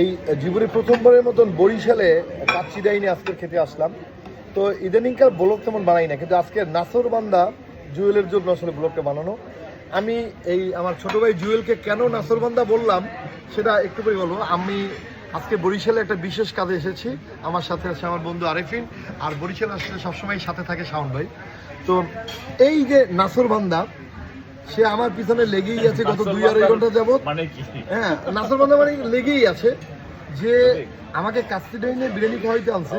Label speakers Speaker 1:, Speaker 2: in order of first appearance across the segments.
Speaker 1: এই জীবনে প্রথমবারের মতন বরিশালে কাচ্চি ডাইনে আজকে খেতে আসলাম। তো ইদানিংকার ব্লগ তেমন বানাই না, কিন্তু আজকে নাসরবান্দা জুয়েলের জন্য আসলে ব্লগটা বানানো। আমি এই আমার ছোট ভাই জুয়েলকে কেন নাসরবান্দা বললাম, সেটা একটু করে বলব। আমি আজকে বরিশালে একটা বিশেষ কাজে এসেছি। আমার সাথে আছে আমার বন্ধু আরেফিন, আর বরিশালে আসলে সবসময় সাথে থাকে শাওন ভাই। তো এই যে নাসরবান্দা সে আমার পিছনে লেগেই আছে গত দুই আড়াই ঘণ্টা যাবত
Speaker 2: মানে
Speaker 1: হ্যাঁ নাসরবান্দা মানে লেগেই আছে যে আমাকে কাস্তিডাইনে বিরিয়ানি খাওয়াইতে আনছে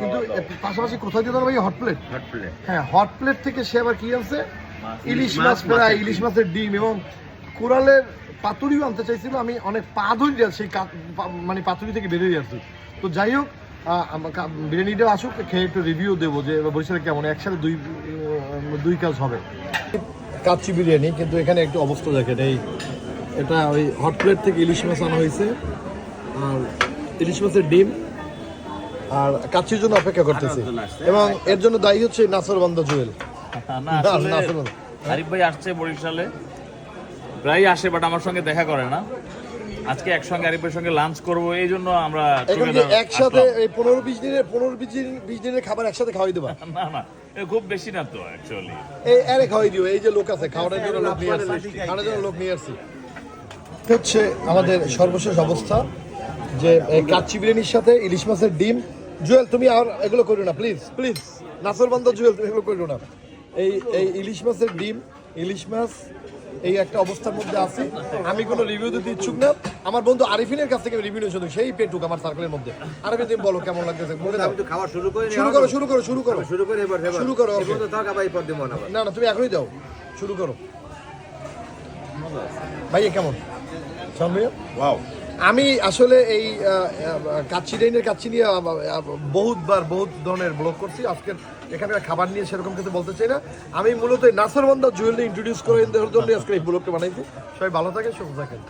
Speaker 1: কিন্তু পাশাপাশি কোথায় দিয়ে ভাই? হট প্লেট হ্যাঁ হট প্লেট থেকে সে আবার কি আনছে? ইলিশ মাছ
Speaker 2: মাছের
Speaker 1: ইলিশ মাছের ডিম এবং কোরালের পাতুরিও আনতে চাইছিল। আমি অনেক পা ধরি সেই মানে পাতুরি থেকে বেরিয়ে আসছি। তো যাই হোক বিরিয়ানিটা আসুক খেয়ে একটু রিভিউ দেবো যে বরিশালে কেমন একসাথে দুই দুই কাজ হবে। কাচ্চি বিরিয়ানি কিন্তু এখানে একটু অবস্থা দেখেন এই এটা ওই হট প্লেট থেকে ইলিশ মাছ আনা হয়েছে আর ইলিশ মাছের ডিম আর কাচ্চির জন্য অপেক্ষা করতেছি। এবং এর জন্য দায়ী হচ্ছে নাসর বান্দা জুয়েল।
Speaker 2: আরিফ ভাই আসছে বরিশালে। প্রায় আসে বাট আমার সঙ্গে দেখা করে না। আজকে একসঙ্গে আরিফ ভাইয়ের সঙ্গে লাঞ্চ করব এই জন্য আমরা
Speaker 1: একসাথে এই পনেরো বিশ দিনের পনেরো বিশ দিন বিশ দিনের খাবার একসাথে খাওয়াই দেবা।
Speaker 2: না না খুব বেশি না তো অ্যাকচুয়ালি
Speaker 1: এই আরে খাওয়াই দিও, এই যে লোক আছে, খাওয়ানোর জন্য লোক নিয়ে আসছি খাওয়ানোর জন্য লোক নিয়ে আসছি হচ্ছে আমাদের সর্বশেষ অবস্থা, যে কাচ্চি বিরিয়ানির সাথে ইলিশ মাছের ডিম। জুয়েল, তুমি আর এগুলো করো না প্লিজ প্লিজ নাসর বান্দা, জুয়েল, তুমি এগুলো করো না। এই এই ইলিশ মাছের ডিম, ইলিশ মাছ এই একটা অবস্থার মধ্যে আছি। আমি কোনো রিভিউ দিতে ইচ্ছুক না। আমার বন্ধু আরিফিনের কাছ থেকে রিভিউ নিয়েছিল সেই পেটুক আমার সার্কেলের মধ্যে। আরিফিন তুমি বলো কেমন লাগতেছে? বলে দাও।
Speaker 3: খাওয়া শুরু করে
Speaker 1: শুরু করো শুরু করো শুরু করো।
Speaker 3: শুরু করে এবার
Speaker 1: শুরু করো,
Speaker 3: না
Speaker 1: না না তুমি এখনই দাও। শুরু করো। ভাই কেমন? ভাইয়া
Speaker 3: ওয়াও
Speaker 1: আমি আসলে এই কাচ্চি ডাইনের কাচ্চি নিয়ে বহুতবার বহুত ধরনের ব্লগ করছি। আজকের এখানকার খাবার নিয়ে সেরকম কিছু বলতে চাই না। আমি মূলত নাসরবন্দা জুয়েলারি ইন্ট্রোডিউস করে দেওয়ার জন্য আজকে এই ব্লগটা বানাইছি। সবাই ভালো থাকে সুস্থ থাকেন।